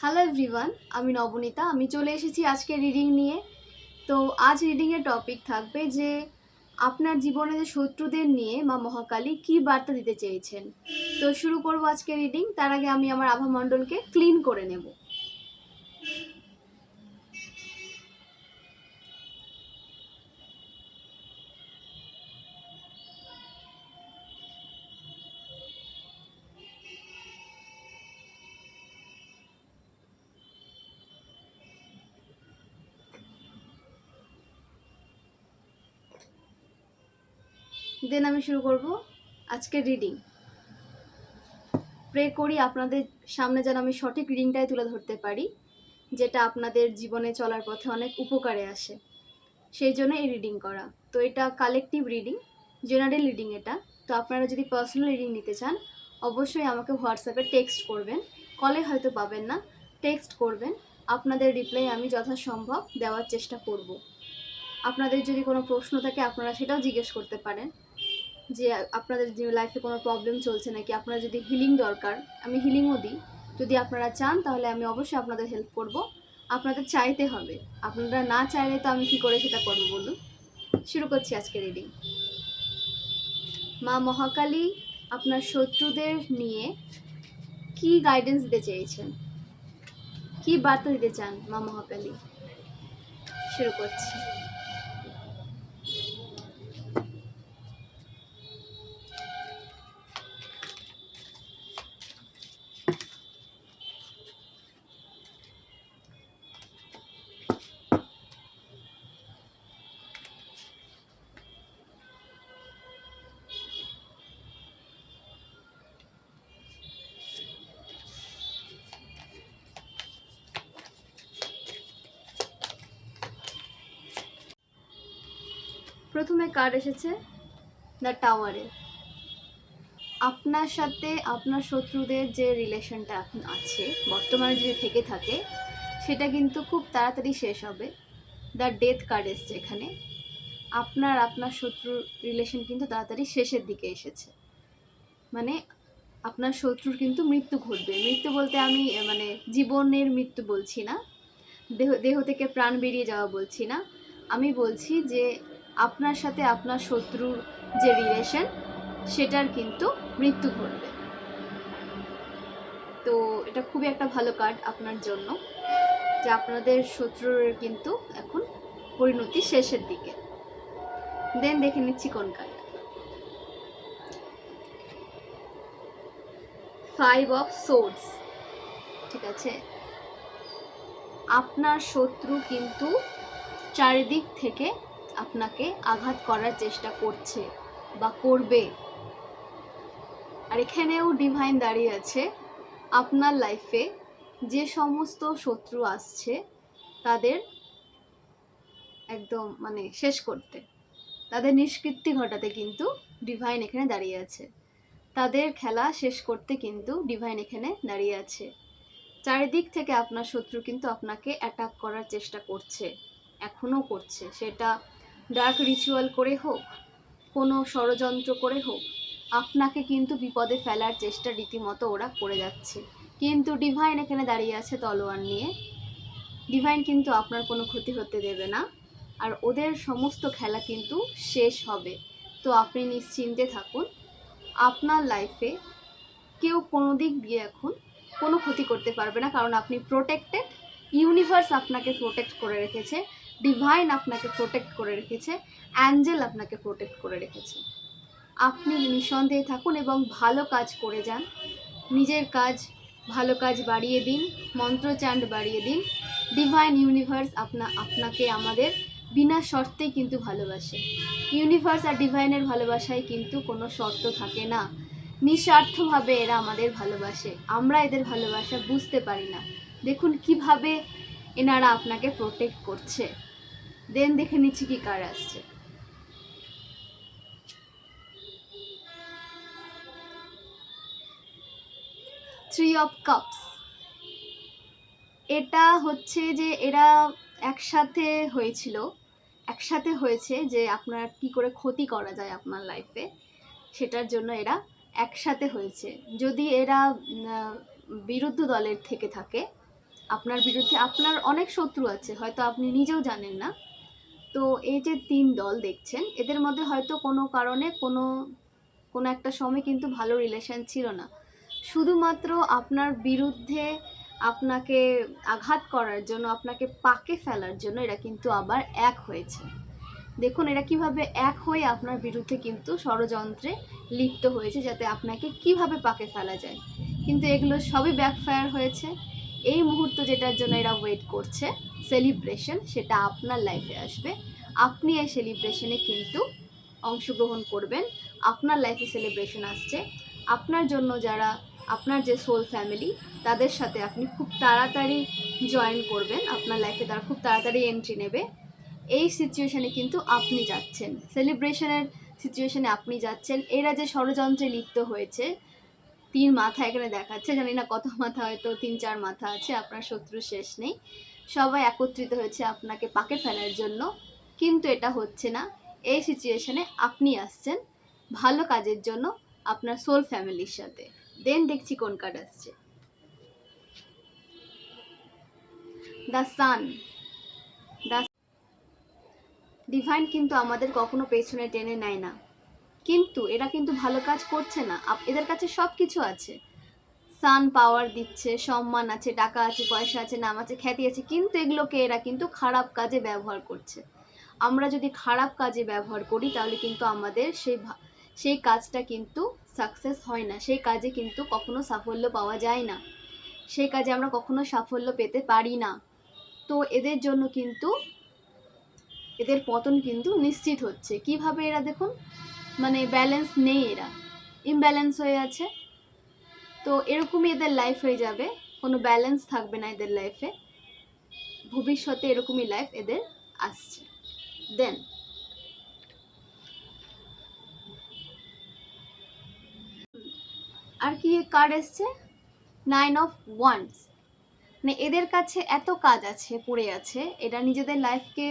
Hello everyone আমি নবনীতা। আমি চলে এসেছি আজকে রিডিং নিয়ে। তো আজ রিডিংয়ের টপিক থাকবে যে, আপনার জীবনে যে শত্রুদের নিয়ে মা মহাকালী কি বার্তা দিতে চেয়েছেন। তো শুরু করব আজকে রিডিং তার আগে আমি আমার আভামণ্ডলকে ক্লিন করে নেব। দেন আমি শুরু করব আজকের রিডিং প্রে করি আপনাদের সামনে যেন আমি সঠিক রিডিংটাই তুলে ধরতে পারি, যেটা আপনাদের জীবনে চলার পথে অনেক উপকারে আসে। সেই জন্য এই রিডিং করা। তো এটা কালেকটিভ রিডিং জেনারেল রিডিং এটা। তো আপনারা যদি পার্সোনাল রিডিং নিতে চান, অবশ্যই আমাকে হোয়াটসঅ্যাপে টেক্সট করবেন। কলে হয়তো পাবেন না। টেক্সট করবেন। আপনাদের রিপ্লাই আমি যথাসম্ভব দেওয়ার চেষ্টা করব। আপনাদের যদি কোনো প্রশ্ন থাকে, আপনারা সেটাও জিজ্ঞেস করতে পারেন। যে আপনাদের লাইফে কোনো প্রবলেম চলছে নাকি, আপনার যদি হিলিং দরকার, আমি হিলিংও দিই। যদি আপনারা চান, তাহলে আমি অবশ্যই আপনাদের হেল্প করব। আপনাদের চাইতে হবে। আপনারা না চাইলে তো আমি কি করে সেটা করব বলুন? শুরু করছি আজকে রিডিং মা মহাকালী আপনার শত্রুদের নিয়ে কি গাইডেন্স দিতে চেয়েছেন? কি বার্তা দিতে চান মা মহাকালী? শুরু করছি। প্রথমে কার্ড এসেছে? দ্য টাওয়ারে আপনার সাথে আপনার শত্রুদের যে রিলেশনটা এখন আছে, বর্তমানে যদি থেকে থাকে, সেটা কিন্তু খুব তাড়াতাড়ি শেষ হবে। দ্য ডেথ কার্ড এসছে এখানে। আপনার আপনার শত্রুর রিলেশন কিন্তু তাড়াতাড়ি শেষের দিকে এসেছে। মানে আপনার শত্রুর কিন্তু মৃত্যু ঘটবে। মৃত্যু বলতে আমি মানে জীবনের মৃত্যু বলছি না। দেহ দেহ থেকে প্রাণ বেরিয়ে যাওয়া বলছি না। আমি বলছি যে আপনার সাথে আপনার শত্রুর যে রিলেশন সেটার কিন্তু মৃত্যু ঘটবে। তো এটা খুবই একটা ভালো কার্ড আপনার জন্য, যে আপনাদের শত্রুর কিন্তু এখন পরিণতি শেষের দিকে। দেন দেখে নিচ্ছি কোন কার্ড ফাইভ অফ সোর্স ঠিক আছে? আপনার শত্রু কিন্তু চারিদিক থেকে আপনাকে আঘাত করার চেষ্টা করছে বা করবে। আর এখানেও ডিভাইন দাঁড়িয়ে আছে, আপনার লাইফে যে সমস্ত শত্রু আসছে, তাদের একদম মানে শেষ করতে। তাদের নিষ্কৃতি ঘটাতে কিন্তু ডিভাইন এখানে দাঁড়িয়ে আছে। তাদের খেলা শেষ করতে কিন্তু ডিভাইন এখানে দাঁড়িয়ে আছে। চারিদিক থেকে আপনার শত্রু কিন্তু আপনাকে অ্যাটাক করার চেষ্টা করছে, এখনও করছে। সেটা ডার্ক রিচুয়াল করে হোক, কোনো ষড়যন্ত্র করে হোক, আপনাকে কিন্তু বিপদে ফেলার চেষ্টা রীতিমতো ওরা করে যাচ্ছে। কিন্তু ডিভাইন এখানে দাঁড়িয়ে আছে তলোয়ার নিয়ে। ডিভাইন কিন্তু আপনার কোনো ক্ষতি হতে দেবে না। আর ওদের সমস্ত খেলা কিন্তু শেষ হবে। তো আপনি নিশ্চিন্তে থাকুন। আপনার লাইফে কেউ কোনো দিক দিয়ে এখন কোনো ক্ষতি করতে পারবে না। কারণ আপনি প্রোটেক্টেড ইউনিভার্স আপনাকে প্রোটেক্ট করে রেখেছে। ডিভাইন আপনাকে প্রোটেক্ট করে রেখেছে অ্যাঞ্জেল আপনাকে প্রোটেক্ট করে রেখেছে। আপনি নিঃসন্দেহে থাকুন এবং ভালো কাজ করে যান। নিজের কাজ, ভালো কাজ বাড়িয়ে দিন মন্ত্রচাণ্ড বাড়িয়ে দিন। ডিভাইন ইউনিভার্স আপনা, আপনাকে আমাদের বিনা শর্তেই কিন্তু ভালোবাসে। ইউনিভার্স আর ডিভাইনের ভালোবাসায় কিন্তু কোনো শর্ত থাকে না। নিঃস্বার্থভাবে এরা আমাদের ভালোবাসে। আমরা এদের ভালোবাসা বুঝতে পারি না। দেখুন কীভাবে এনারা আপনাকে প্রোটেক্ট করছে। দেন দেখে নিচ্ছি কি কার আসছে। থ্রি অফ কাপস এটা হচ্ছে যে এরা একসাথে হয়েছিল। একসাথে হয়েছে যে আপনার কি করে ক্ষতি করা যায় আপনার লাইফে সেটার জন্য এরা একসাথে হয়েছে। যদি এরা বিরুদ্ধ দলের থেকে থাকে, আপনার বিরুদ্ধে আপনার অনেক শত্রু আছে, হয়তো আপনি নিজেও জানেন না। তো এই যে তিন দল দেখছেন, এদের মধ্যে হয়তো কোনো কারণে কোনো কোনো একটা সময় কিন্তু ভালো রিলেশন ছিল না। শুধুমাত্র আপনার বিরুদ্ধে আপনাকে আঘাত করার জন্য, আপনাকে পাকে ফেলার জন্য এরা কিন্তু আবার এক হয়েছে। দেখুন, এরা কীভাবে এক হয়ে আপনার বিরুদ্ধে কিন্তু ষড়যন্ত্রে লিপ্ত হয়েছে, যাতে আপনাকে কীভাবে পাকে ফেলা যায়। কিন্তু এগুলো সবই ব্যাকফায়ার হয়েছে। এই মুহূর্ত যেটার জন্য এরা ওয়েট করছে সেলিব্রেশন সেটা আপনার লাইফে আসবে। আপনি এই সেলিব্রেশনে কিন্তু অংশগ্রহণ করবেন। আপনার লাইফে সেলিব্রেশন আসছে। আপনার জন্য যারা, আপনার যে সোল ফ্যামিলি তাদের সাথে আপনি খুব তাড়াতাড়ি জয়েন করবেন। আপনার লাইফে তারা খুব তাড়াতাড়ি এন্ট্রি নেবে। এই সিচুয়েশানে কিন্তু আপনি যাচ্ছেন। সেলিব্রেশনের সিচুয়েশানে আপনি যাচ্ছেন। এরা যে ষড়যন্ত্রে লিপ্ত হয়েছে তিন মাথা এখানে দেখাচ্ছে। জানি না কত মাথা, হয়তো তিন, চার মাথা আছে, আপনার শত্রু শেষ নেই। সবাই একত্রিত হয়েছে আপনাকে পাকে ফেলার জন্য, কিন্তু এটা হচ্ছে না। এই সিচুয়েশনে আপনি আসছেন ভালো কাজের জন্য আপনার সোল ফ্যামিলির সাথে। দেন দেখছি কোন কার্ড আসছে। দ্য সান দ্য ডিভাইন কিন্তু আমাদের কখনো পেছনে টেনে নেয় না। কিন্তু এরা কিন্তু ভালো কাজ করছে না। এদের কাছে সব কিছু আছে। সান পাওয়ার দিচ্ছে, সম্মান আছে, টাকা আছে, পয়সা আছে, নাম আছে, খ্যাতি আছে, কিন্তু এগুলোকে এরা কিন্তু খারাপ কাজে ব্যবহার করছে। আমরা যদি খারাপ কাজে ব্যবহার করি, তাহলে কিন্তু আমাদের সেই সেই কাজটা কিন্তু সাকসেস হয় না। সেই কাজে কিন্তু কখনো সাফল্য পাওয়া যায় না। সেই কাজে আমরা কখনো সাফল্য পেতে পারি না। তো এদের জন্য কিন্তু, এদের পতন কিন্তু নিশ্চিত হচ্ছে। কীভাবে এরা দেখুন মানে ব্যালেন্স নেই এরা। ইমব্যালেন্স হয়ে আছে। তো এরকমই এদের লাইফ হয়ে যাবে। কোনো ব্যালেন্স থাকবে না এদের লাইফে ভবিষ্যতে এরকমই লাইফ এদের আসছে। দেন আর কি কার্ড এসছে? নাইন অফ ওয়ান্স মানে এদের কাছে এত কাজ আছে, পড়ে আছে। এরা নিজেদের লাইফকে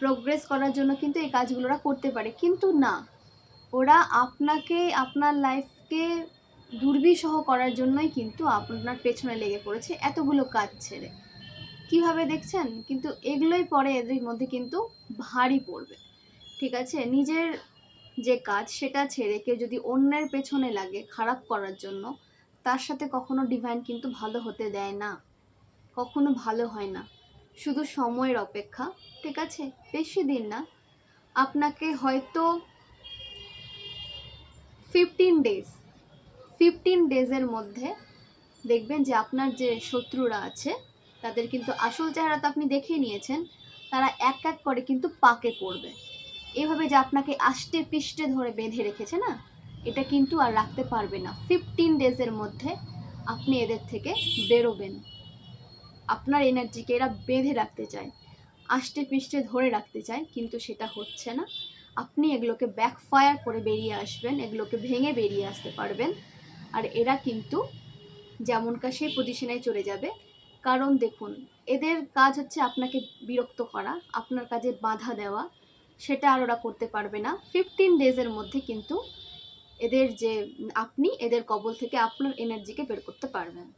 প্রোগ্রেস করার জন্য কিন্তু এই কাজগুলোরা করতে পারে। কিন্তু না ওরা আপনাকে, আপনার লাইফকে দুর্বিষহ করার জন্যই কিন্তু আপনার পেছনে লেগে পড়েছে এতগুলো কাজ ছেড়ে। কীভাবে দেখছেন? কিন্তু এগুলোই পরে এদের মধ্যে কিন্তু ভারী পড়বে। ঠিক আছে? নিজের যে কাজ সেটা ছেড়ে কেউ যদি অন্যের পেছনে লাগে খারাপ করার জন্য, তার সাথে কখনো ডিভাইন কিন্তু ভালো হতে দেয় না। কখনো ভালো হয় না। শুধু সময়ের অপেক্ষা, ঠিক আছে? বেশি দিন না। আপনাকে হয়তো ফিফটিন ডেজ ফিফটিন ডেজের মধ্যে দেখবেন যে আপনার যে শত্রুরা আছে, তাদের কিন্তু আসল চেহারা তো আপনি দেখেই নিয়েছেন, তারা এক এক করে কিন্তু পাকে পড়বে। এভাবে যে আপনাকে আষ্টে পিষ্টে ধরে বেঁধে রেখেছে না, এটা কিন্তু আর রাখতে পারবে না। ফিফটিন ডেজের মধ্যে আপনি এদের থেকে বেরোবেন। আপনার এনার্জিকে এরা বেঁধে রাখতে চায়, আষ্টে পিষ্টে ধরে রাখতে চায়, কিন্তু সেটা হচ্ছে না। আপনি এগুলোকে ব্যাকফায়ার করে বেরিয়ে আসবেন, এগুলোকে ভেঙে বেরিয়ে আসতে পারবেন। আর এরা কিন্তু যেমনকার সেই পজিশনে চলে যাবে। কারণ দেখুন, এদের কাজ হচ্ছে আপনাকে বিরক্ত করা, আপনার কাজে বাধা দেওয়া, সেটা আর ওরা করতে পারবে না। ফিফটিন ডেজের মধ্যে কিন্তু এদের যে, আপনি এদের কবল থেকে আপনার এনার্জিকে বের করতে পারবেন।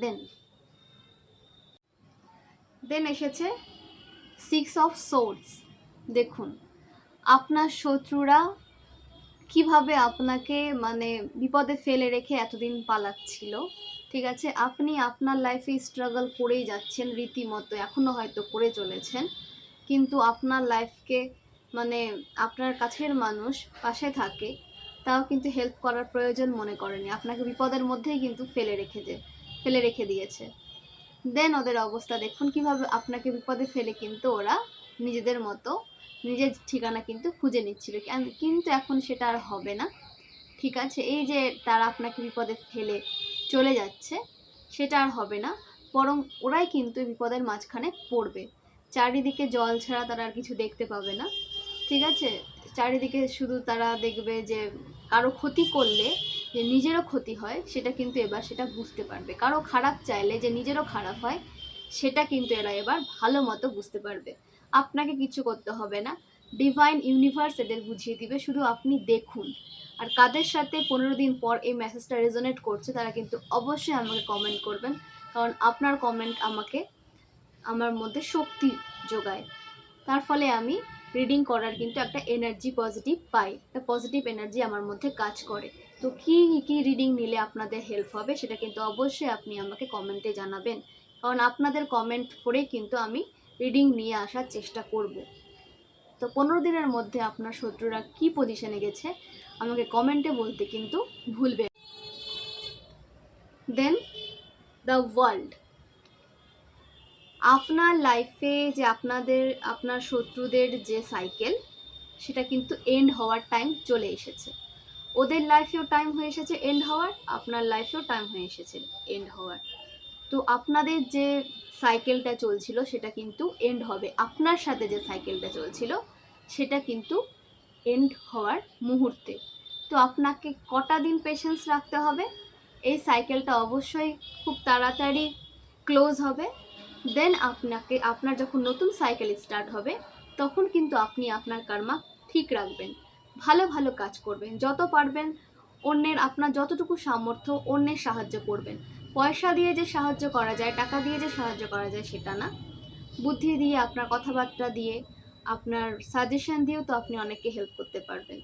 দেন দেন এসেছে সিক্স অফ সোর্স দেখুন আপনার শত্রুরা কীভাবে আপনাকে মানে বিপদে ফেলে রেখে এতদিন পালাচ্ছিল? ঠিক আছে, আপনি আপনার লাইফে স্ট্রাগল করেই যাচ্ছেন রীতিমতো এখনও হয়তো করে চলেছেন। কিন্তু আপনার লাইফকে মানে আপনার কাছের মানুষ পাশে থাকে, তাও কিন্তু হেল্প করার প্রয়োজন মনে করেনি। আপনাকে বিপদের মধ্যেই কিন্তু ফেলে রেখে দে ফেলে রেখে দিয়েছে। দেন ওদের অবস্থা দেখুন, কীভাবে আপনাকে বিপদে ফেলে কিন্তু ওরা নিজেদের মতো নিজের ঠিকানা কিন্তু খুঁজে নিচ্ছিল। কেন- কিন্তু এখন সেটা আর হবে না। ঠিক আছে, এই যে তারা আপনাকে বিপদে ফেলে চলে যাচ্ছে, সেটা আর হবে না। বরং ওরাই কিন্তু বিপদের মাঝখানে পড়বে। চারিদিকে জল ছাড়া তারা আর কিছু দেখতে পাবে না। ঠিক আছে, চারিদিকে শুধু তারা দেখবে যে কারও ক্ষতি করলে যে নিজেরও ক্ষতি হয়, সেটা কিন্তু এবার সেটা বুঝতে পারবে। কারও খারাপ চাইলে যে নিজেরও খারাপ হয়, সেটা কিন্তু এরা এবার ভালো মতো বুঝতে পারবে। আপনাকে কিছু করতে হবে না। ডিভাইন ইউনিভার্স এদের বুঝিয়ে দিবে, শুধু আপনি দেখুন। আর কাদের সাথে পনেরো দিন পর এই মেসেজটা রেজোনেট করছে, তারা কিন্তু অবশ্যই আমাকে কমেন্ট করবেন। কারণ আপনার কমেন্ট আমাকে, আমার মধ্যে শক্তি যোগায়। তার ফলে আমি রিডিং করার কিন্তু একটা এনার্জি পজিটিভ পাই। একটা পজিটিভ এনার্জি আমার মধ্যে কাজ করে। তো কী কী রিডিং নিলে আপনাদের হেল্প হবে, সেটা কিন্তু অবশ্যই আপনি আমাকে কমেন্টে জানাবেন। কারণ আপনাদের কমেন্ট পড়েই কিন্তু আমি রিডিং নিয়ে আসার চেষ্টা করব। তো পনেরো দিনের মধ্যে আপনার শত্রুরা কি পজিশনে গেছে, আমাকে কমেন্টে বলতে কিন্তু ভুলবে দেন দ্য ওয়ার্ল্ড আপনার লাইফে যে আপনাদের, আপনার শত্রুদের যে সাইকেল সেটা কিন্তু এন্ড হওয়ার টাইম চলে এসেছে। ওদের লাইফেও টাইম হয়ে এসেছে এন্ড হওয়ার, আপনার লাইফেও টাইম হয়ে এসেছে এন্ড হওয়ার। তো আপনাদের যে সাইকেলটা চলছিল সেটা কিন্তু এন্ড হবে। আপনার সাথে যে সাইকেলটা চলছিল, সেটা কিন্তু এন্ড হওয়ার মুহূর্তে। তো আপনাকে কটা দিন পেশেন্স রাখতে হবে? এই সাইকেলটা অবশ্যই খুব তাড়াতাড়ি ক্লোজ হবে। দেন আপনাকে, আপনার যখন নতুন সাইকেল স্টার্ট হবে, তখন কিন্তু আপনি আপনার কর্মা ঠিক রাখবেন। ভালো ভালো কাজ করবেন। যত পারবেন, অন্যের, আপনার যতটুকু সামর্থ্য, অন্যের সাহায্য করবেন। পয়সা দিয়ে যে সাহায্য করা যায়, টাকা দিয়ে যে সাহায্য করা যায় সেটা না। বুদ্ধি দিয়ে, আপনার কথাবার্তা দিয়ে, আপনার সাজেশন দিয়েও তো আপনি অনেককে হেল্প করতে পারবেন।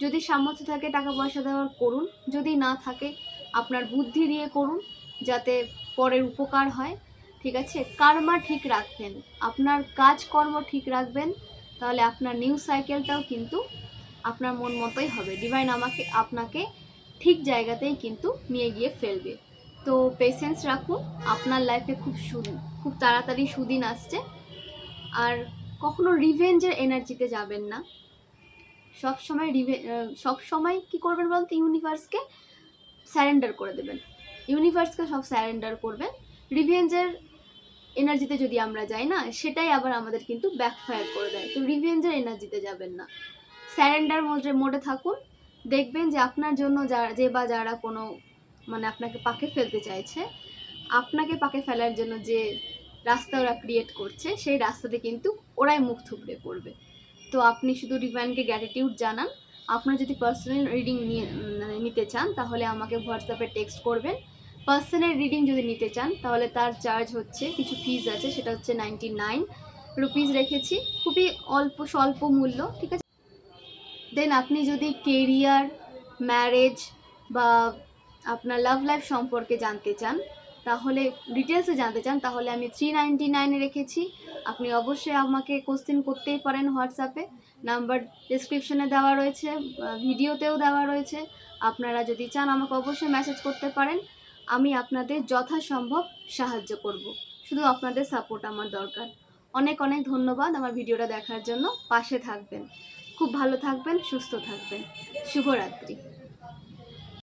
যদি সামর্থ্য থাকে টাকা পয়সা দেওয়ার, করুন। যদি না থাকে, আপনার বুদ্ধি দিয়ে করুন, যাতে পরের উপকার হয়। ঠিক আছে? কার্মা ঠিক রাখবেন। আপনার কাজকর্ম ঠিক রাখবেন। তাহলে আপনার নিউ সাইকেলটাও কিন্তু আপনার মন মতোই হবে। ডিভাইন আমাকে, আপনাকে ঠিক জায়গাতেই কিন্তু নিয়ে গিয়ে ফেলবে। তো পেশেন্স রাখুন, আপনার লাইফে খুব সু খুব তাড়াতাড়ি সুদিন আসছে। আর কখনো রিভেঞ্জের এনার্জিতে যাবেন না। সব সময় রিভে সব সময় কী করবেন বলতে ইউনিভার্সকে স্যারেন্ডার করে দেবেন। ইউনিভার্সকে সব স্যারেন্ডার করবেন। রিভেঞ্জের এনার্জিতে যদি আমরা যাই না, সেটাই আবার আমাদের কিন্তু ব্যাকফায়ার করে দেয়। তো রিভেঞ্জের এনার্জিতে যাবেন না। স্যারেন্ডার মোডে মোডে থাকুন। দেখবেন যে আপনার জন্য যারা যে বা যারা কোনো মানে আপনাকে পাকে ফেলতে চাইছে। আপনাকে পাকে ফেলার জন্য যে রাস্তা ওরা ক্রিয়েট করছে, সেই রাস্তাতে কিন্তু ওরাই মুখ থুবড়ে পড়বে। তো আপনি শুধু ডিভাইনকে গ্র্যাটিটিউড জানান। আপনার যদি পার্সোনাল রিডিং নিয়ে মানে নিতে চান, তাহলে আমাকে হোয়াটসঅ্যাপে টেক্সট করবেন। পার্সোনাল রিডিং যদি নিতে চান, তাহলে তার চার্জ হচ্ছে, কিছু ফিজ আছে, সেটা হচ্ছে নাইনটি নাইন রুপিস রেখেছি। খুবই অল্প, স্বল্প মূল্য, ঠিক আছে? দেন আপনি যদি কেরিয়ার ম্যারেজ বা আপনার লাভ লাইফ সম্পর্কে জানতে চান, তাহলে ডিটেলসে জানতে চান, তাহলে আমি থ্রি নাইনটি নাইনে রেখেছি। আপনি অবশ্যই আমাকে কোশ্চেন করতেই পারেন হোয়াটসঅ্যাপে নাম্বার ডিসক্রিপশনে দেওয়া রয়েছে ভিডিওতেও দেওয়া রয়েছে। আপনারা যদি চান আমাকে অবশ্যই মেসেজ করতে পারেন, আমি আপনাদের যথাসম্ভব সাহায্য করব। শুধু আপনাদের সাপোর্ট আমার দরকার। অনেক অনেক ধন্যবাদ আমার ভিডিওটা দেখার জন্য। পাশে থাকবেন। খুব ভালো থাকবেন, সুস্থ থাকবেন। শুভরাত্রি।